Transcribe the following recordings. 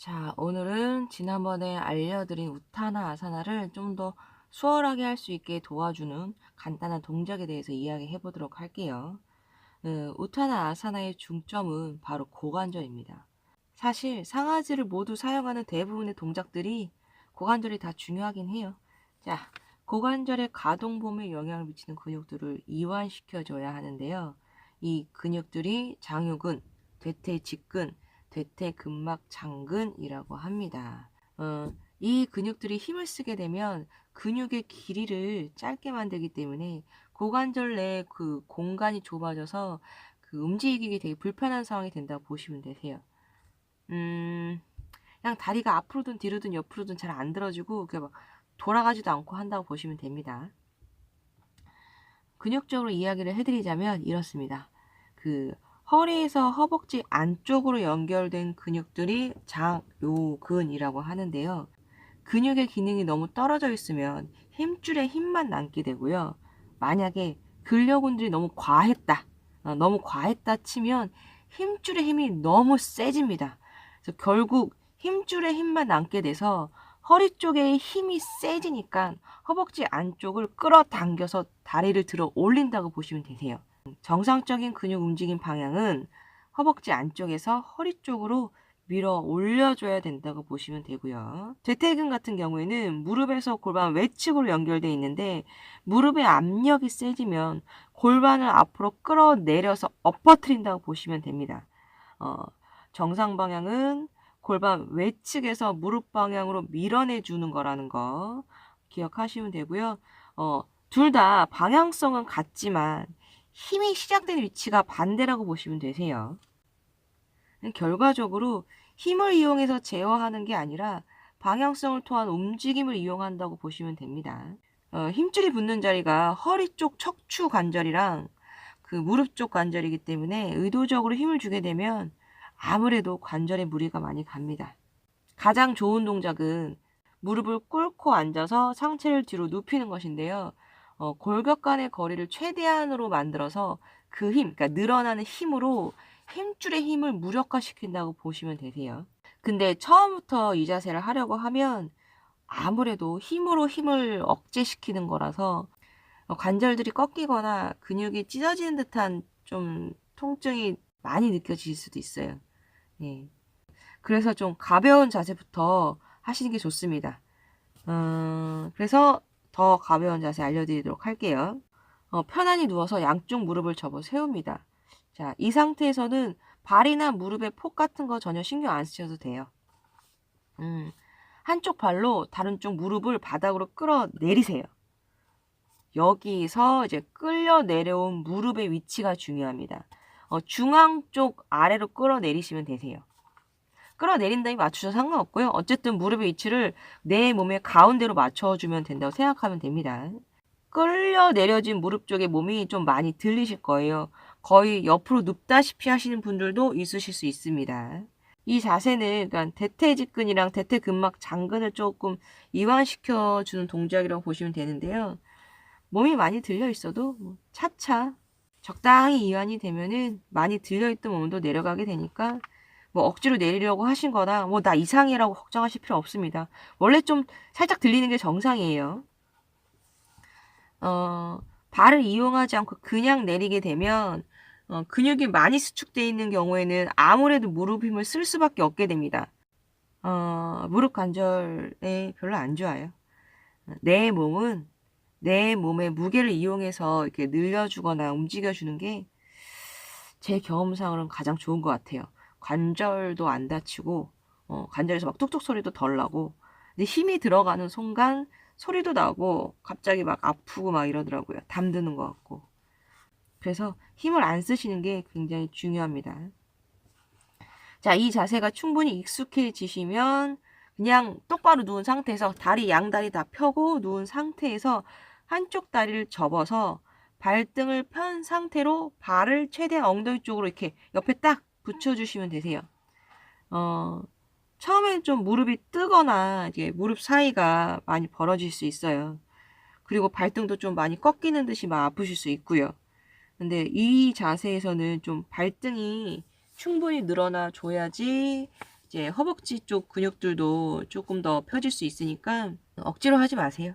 자, 오늘은 지난번에 알려드린 우타나 아사나를 좀 더 수월하게 할 수 있게 도와주는 간단한 동작에 대해서 이야기해 보도록 할게요. 어, 우타나 아사나의 중점은 바로 고관절입니다. 사실 상하지를 모두 사용하는 대부분의 동작들이 고관절이 다 중요하긴 해요. 자, 고관절의 가동범위에 영향을 미치는 근육들을 이완시켜줘야 하는데요. 이 근육들이 장요근, 대퇴 직근, 대퇴근막 장근이라고 합니다. 어, 이 근육들이 힘을 쓰게 되면 근육의 길이를 짧게 만들기 때문에 고관절 내에 그 공간이 좁아져서 그 움직이기 되게 불편한 상황이 된다고 보시면 되세요. 음, 그냥 다리가 앞으로든 뒤로든 옆으로든 잘 안 들어지고 그막 돌아가지도 않고 한다고 보시면 됩니다. 근육적으로 이야기를 해드리자면 이렇습니다. 그 허리에서 허벅지 안쪽으로 연결된 근육들이 장요근이라고 하는데요. 근육의 기능이 너무 떨어져 있으면 힘줄에 힘만 남게 되고요. 만약에 근력운들이 너무 과했다, 어, 너무 과했다 치면 힘줄의 힘이 너무 세집니다. 그래서 결국 힘줄에 힘만 남게 돼서 허리 쪽에 힘이 세지니까 허벅지 안쪽을 끌어당겨서 다리를 들어 올린다고 보시면 되세요. 정상적인 근육 움직임 방향은 허벅지 안쪽에서 허리 쪽으로 밀어 올려줘야 된다고 보시면 되고요. 재택근 같은 경우에는 무릎에서 골반 외측으로 연결되어 있는데 무릎의 압력이 세지면 골반을 앞으로 끌어내려서 엎어트린다고 보시면 됩니다. 어, 정상 방향은 골반 외측에서 무릎 방향으로 밀어내 주는 거라는 거 기억하시면 되고요. 어, 둘 다 방향성은 같지만 힘이 시작된 위치가 반대라고 보시면 되세요. 결과적으로 힘을 이용해서 제어하는 게 아니라 방향성을 통한 움직임을 이용한다고 보시면 됩니다. 어, 힘줄이 붙는 자리가 허리 쪽 척추 관절이랑 그 무릎 쪽 관절이기 때문에 의도적으로 힘을 주게 되면 아무래도 관절에 무리가 많이 갑니다. 가장 좋은 동작은 무릎을 꿇고 앉아서 상체를 뒤로 눕히는 것인데요. 어, 골격 간의 거리를 최대한으로 만들어서 그 힘, 그러니까 늘어나는 힘으로 힘줄의 힘을 무력화시킨다고 보시면 되세요. 근데 처음부터 이 자세를 하려고 하면 아무래도 힘으로 힘을 억제시키는 거라서 어, 관절들이 꺾이거나 근육이 찢어지는 듯한 좀 통증이 많이 느껴질 수도 있어요. 예. 그래서 좀 가벼운 자세부터 하시는 게 좋습니다. 음, 그래서 더 가벼운 자세 알려드리도록 할게요. 어, 편안히 누워서 양쪽 무릎을 접어 세웁니다. 자, 이 상태에서는 발이나 무릎에 폭 같은 거 전혀 신경 안 쓰셔도 돼요. 음, 한쪽 발로 다른 쪽 무릎을 바닥으로 끌어 내리세요. 여기서 이제 끌려 내려온 무릎의 위치가 중요합니다. 어, 중앙 쪽 아래로 끌어 내리시면 되세요. 끌어내린 다음에 맞추셔도 상관없고요. 어쨌든 무릎의 위치를 내 몸의 가운데로 맞춰주면 된다고 생각하면 됩니다. 끌려 내려진 무릎 쪽에 몸이 좀 많이 들리실 거예요. 거의 옆으로 눕다시피 하시는 분들도 있으실 수 있습니다. 이 자세는 그러니까 대퇴직근이랑 대퇴근막 장근을 조금 이완시켜 주는 동작이라고 보시면 되는데요. 몸이 많이 들려 있어도 뭐 차차 적당히 이완이 되면은 많이 들려 있던 몸도 내려가게 되니까 뭐 억지로 내리려고 하신 거나 뭐 나 이상이라고 걱정하실 필요 없습니다. 원래 좀 살짝 들리는 게 정상이에요. 어, 발을 이용하지 않고 그냥 내리게 되면 어, 근육이 많이 수축되어 있는 경우에는 아무래도 무릎 힘을 쓸 수밖에 없게 됩니다. 어, 무릎 관절에 별로 안 좋아요. 내 몸은 내 몸의 무게를 이용해서 이렇게 늘려주거나 움직여주는 게 제 경험상으로는 가장 좋은 것 같아요. 관절도 안 다치고 어, 관절에서 막 뚝뚝 소리도 덜 나고 근데 힘이 들어가는 순간 소리도 나고 갑자기 막 아프고 막 이러더라고요. 담드는 것 같고 그래서 힘을 안 쓰시는 게 굉장히 중요합니다. 자, 이 자세가 충분히 익숙해지시면 그냥 똑바로 누운 상태에서 다리 양다리 다 펴고 누운 상태에서 한쪽 다리를 접어서 발등을 편 상태로 발을 최대한 엉덩이 쪽으로 이렇게 옆에 딱 붙여주시면 되세요. 어, 처음엔 좀 무릎이 뜨거나 이게 무릎 사이가 많이 벌어질 수 있어요. 그리고 발등도 좀 많이 꺾이는 듯이 막 아프실 수 있고요. 근데 이 자세에서는 좀 발등이 충분히 늘어나 줘야지 이제 허벅지 쪽 근육들도 조금 더 펴질 수 있으니까 억지로 하지 마세요.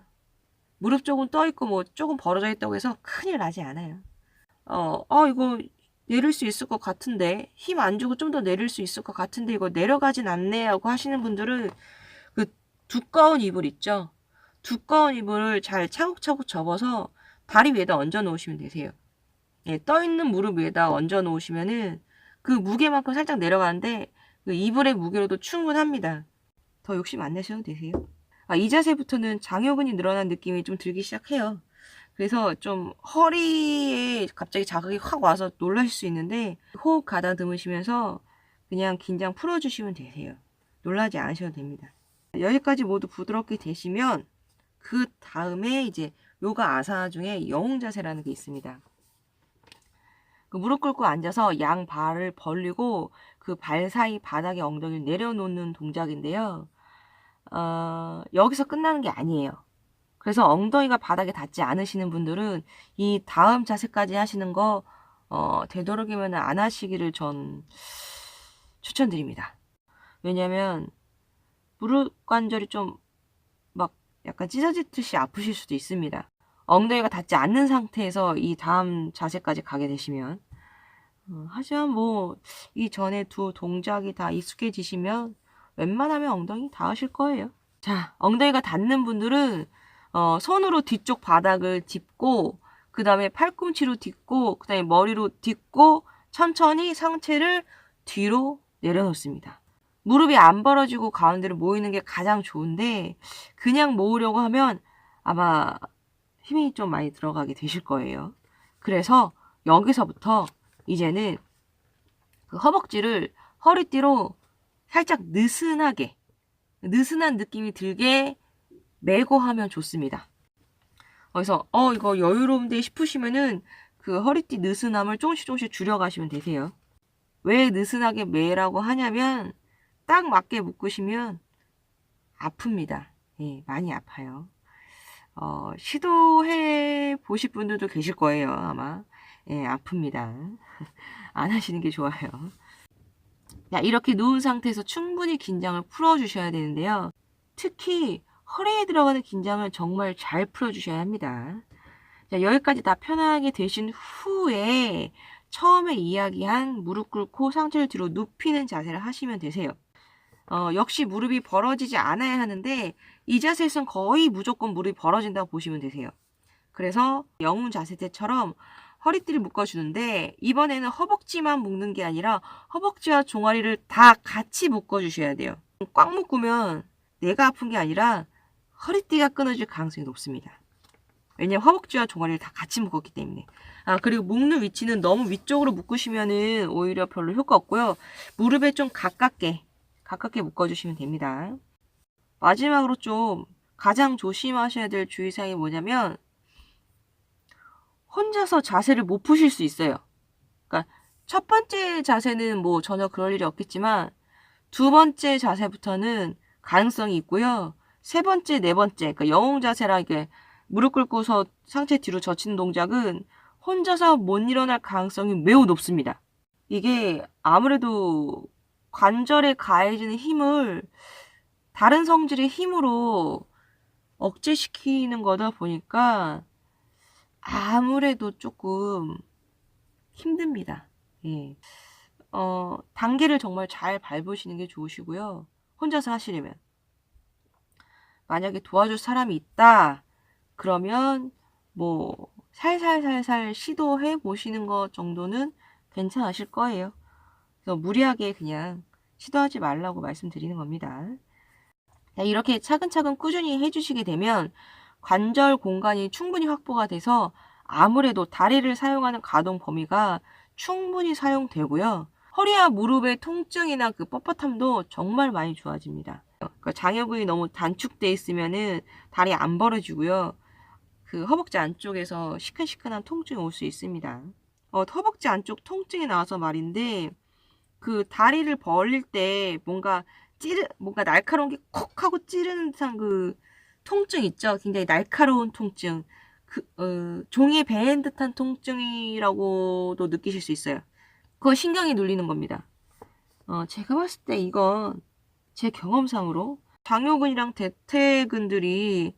무릎 쪽은 떠 있고 뭐 조금 벌어져 있다고 해서 큰일 나지 않아요. 어, 어 이거 내릴 수 있을 것 같은데 힘 안 주고 좀 더 내릴 수 있을 것 같은데 이거 내려가진 않네 하고 하시는 분들은 그 두꺼운 이불 있죠. 두꺼운 이불을 잘 차곡차곡 접어서 다리 위에다 얹어 놓으시면 되세요. 예, 떠 있는 무릎 위에다 얹어 놓으시면은 그 무게만큼 살짝 내려가는데 그 이불의 무게로도 충분합니다. 더 욕심 안 내셔도 되세요. 아, 이 자세부터는 장요근이 늘어난 느낌이 좀 들기 시작해요. 그래서 좀 허리에 갑자기 자극이 확 와서 놀라실 수 있는데 호흡 가다듬으시면서 그냥 긴장 풀어주시면 되세요. 놀라지 않으셔도 됩니다. 여기까지 모두 부드럽게 되시면 그 다음에 이제 요가 아사나 중에 영웅 자세라는 게 있습니다. 그 무릎 꿇고 앉아서 양 발을 벌리고 그 발 사이 바닥에 엉덩이를 내려놓는 동작인데요. 어, 여기서 끝나는 게 아니에요. 그래서 엉덩이가 바닥에 닿지 않으시는 분들은 이 다음 자세까지 하시는 거 어, 되도록이면 안 하시기를 전 추천드립니다. 왜냐면 무릎 관절이 좀 막 약간 찢어지듯이 아프실 수도 있습니다. 엉덩이가 닿지 않는 상태에서 이 다음 자세까지 가게 되시면 어, 하지만 뭐 이 전에 두 동작이 다 익숙해지시면 웬만하면 엉덩이 닿으실 거예요. 자, 엉덩이가 닿는 분들은 어, 손으로 뒤쪽 바닥을 짚고 그 다음에 팔꿈치로 딛고 그 다음에 머리로 딛고 천천히 상체를 뒤로 내려놓습니다. 무릎이 안 벌어지고 가운데로 모이는 게 가장 좋은데 그냥 모으려고 하면 아마 힘이 좀 많이 들어가게 되실 거예요. 그래서 여기서부터 이제는 그 허벅지를 허리띠로 살짝 느슨하게 느슨한 느낌이 들게 메고 하면 좋습니다. 그래서 어 이거 여유로운데 싶으시면은 그 허리띠 느슨함을 조금씩 조금씩 줄여가시면 되세요. 왜 느슨하게 매라고 하냐면 딱 맞게 묶으시면 아픕니다. 예, 많이 아파요. 어, 시도해 보실 분들도 계실 거예요, 아마. 예, 아픕니다. 안 하시는 게 좋아요. 자, 이렇게 누운 상태에서 충분히 긴장을 풀어주셔야 되는데요. 특히 허리에 들어가는 긴장을 정말 잘 풀어주셔야 합니다. 자, 여기까지 다 편하게 되신 후에 처음에 이야기한 무릎 꿇고 상체를 뒤로 눕히는 자세를 하시면 되세요. 어, 역시 무릎이 벌어지지 않아야 하는데 이 자세에선 거의 무조건 무릎이 벌어진다고 보시면 되세요. 그래서 영웅 자세 때처럼 허리띠를 묶어주는데 이번에는 허벅지만 묶는 게 아니라 허벅지와 종아리를 다 같이 묶어주셔야 돼요. 꽉 묶으면 내가 아픈 게 아니라 허리띠가 끊어질 가능성이 높습니다. 왜냐면 허벅지와 종아리를 다 같이 묶었기 때문에. 아, 그리고 묶는 위치는 너무 위쪽으로 묶으시면은 오히려 별로 효과 없고요. 무릎에 좀 가깝게, 가깝게 묶어주시면 됩니다. 마지막으로 좀 가장 조심하셔야 될 주의사항이 뭐냐면, 혼자서 자세를 못 푸실 수 있어요. 그러니까 첫 번째 자세는 뭐 전혀 그럴 일이 없겠지만, 두 번째 자세부터는 가능성이 있고요. 세 번째, 네 번째, 그러니까 영웅 자세랑 이게 무릎 꿇고서 상체 뒤로 젖히는 동작은 혼자서 못 일어날 가능성이 매우 높습니다. 이게 아무래도 관절에 가해지는 힘을 다른 성질의 힘으로 억제시키는 거다 보니까 아무래도 조금 힘듭니다. 예. 어, 단계를 정말 잘 밟으시는 게 좋으시고요. 혼자서 하시려면. 만약에 도와줄 사람이 있다. 그러면 뭐 살살살살 시도해 보시는 것 정도는 괜찮으실 거예요. 그래서 무리하게 그냥 시도하지 말라고 말씀드리는 겁니다. 자, 이렇게 차근차근 꾸준히 해주시게 되면 관절 공간이 충분히 확보가 돼서 아무래도 다리를 사용하는 가동 범위가 충분히 사용되고요. 허리와 무릎의 통증이나 그 뻣뻣함도 정말 많이 좋아집니다. 그러니까 장여근이 너무 단축돼 있으면은 다리 안 벌어지고요. 그 허벅지 안쪽에서 시큰시큰한 통증이 올 수 있습니다. 어, 허벅지 안쪽 통증이 나와서 말인데 그 다리를 벌릴 때 뭔가 찌르 뭔가 날카로운 게 콕 하고 찌르는 듯한 그 통증 있죠. 굉장히 날카로운 통증. 그 어, 종이에 베인 듯한 통증이라고도 느끼실 수 있어요. 그거 신경이 눌리는 겁니다. 어, 제가 봤을 때 이건 제 경험상으로 장요근이랑 대퇴근들이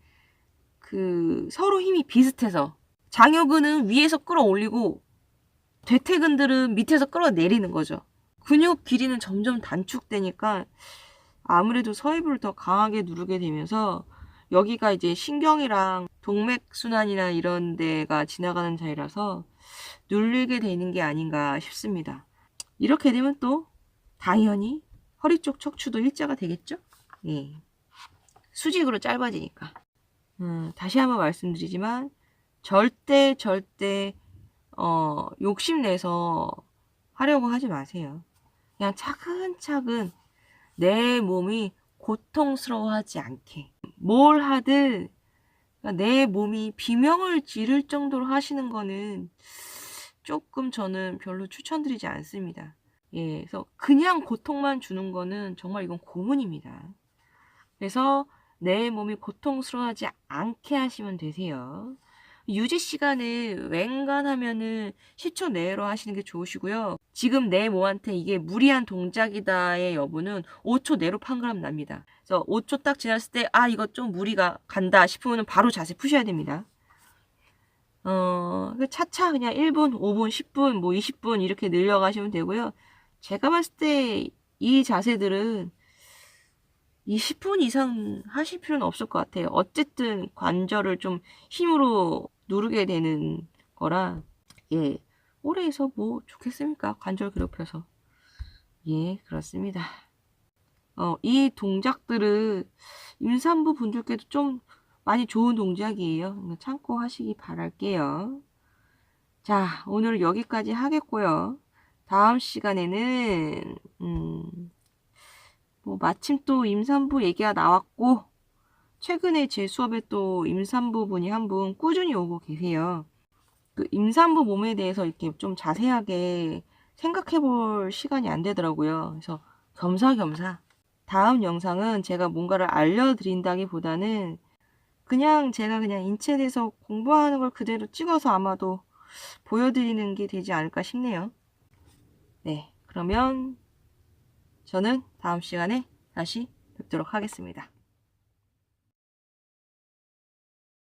그 서로 힘이 비슷해서 장요근은 위에서 끌어올리고 대퇴근들은 밑에서 끌어내리는 거죠. 근육 길이는 점점 단축되니까 아무래도 서해부를 더 강하게 누르게 되면서 여기가 이제 신경이랑 동맥순환이나 이런 데가 지나가는 자리라서 눌리게 되는 게 아닌가 싶습니다. 이렇게 되면 또 당연히 허리 쪽 척추도 일자가 되겠죠? 예. 수직으로 짧아지니까. 음, 다시 한번 말씀드리지만 절대 절대 어, 욕심내서 하려고 하지 마세요. 그냥 차근차근 내 몸이 고통스러워하지 않게 뭘 하든 그러니까 내 몸이 비명을 지를 정도로 하시는 거는 조금 저는 별로 추천드리지 않습니다. 예, 그래서 그냥 고통만 주는 거는 정말 이건 고문입니다. 그래서 내 몸이 고통스러워하지 않게 하시면 되세요. 유지 시간을 웬간하면은 10초 내로 하시는 게 좋으시고요. 지금 내 몸한테 이게 무리한 동작이다의 여부는 5초 내로 판가름 납니다. 그래서 5초 딱 지났을 때, 아, 이거 좀 무리가 간다 싶으면 바로 자세 푸셔야 됩니다. 어, 그 차차 그냥 1분, 5분, 10분, 뭐 20분 이렇게 늘려가시면 되고요. 제가 봤을 때 이 자세들은 20분 이상 하실 필요는 없을 것 같아요. 어쨌든 관절을 좀 힘으로 누르게 되는 거라, 예, 오래 해서 뭐 좋겠습니까? 관절 괴롭혀서. 예, 그렇습니다. 어, 이 동작들은 임산부 분들께도 좀 많이 좋은 동작이에요. 참고 하시기 바랄게요. 자, 오늘 여기까지 하겠고요. 다음 시간에는, 음, 뭐 마침 또 임산부 얘기가 나왔고 최근에 제 수업에 또 임산부 분이 한 분 꾸준히 오고 계세요. 그 임산부 몸에 대해서 이렇게 좀 자세하게 생각해 볼 시간이 안 되더라고요. 그래서 겸사겸사 다음 영상은 제가 뭔가를 알려드린다기보다는 그냥 제가 그냥 인체에 대해서 공부하는 걸 그대로 찍어서 아마도 보여드리는 게 되지 않을까 싶네요. 네, 그러면 저는 다음 시간에 다시 뵙도록 하겠습니다.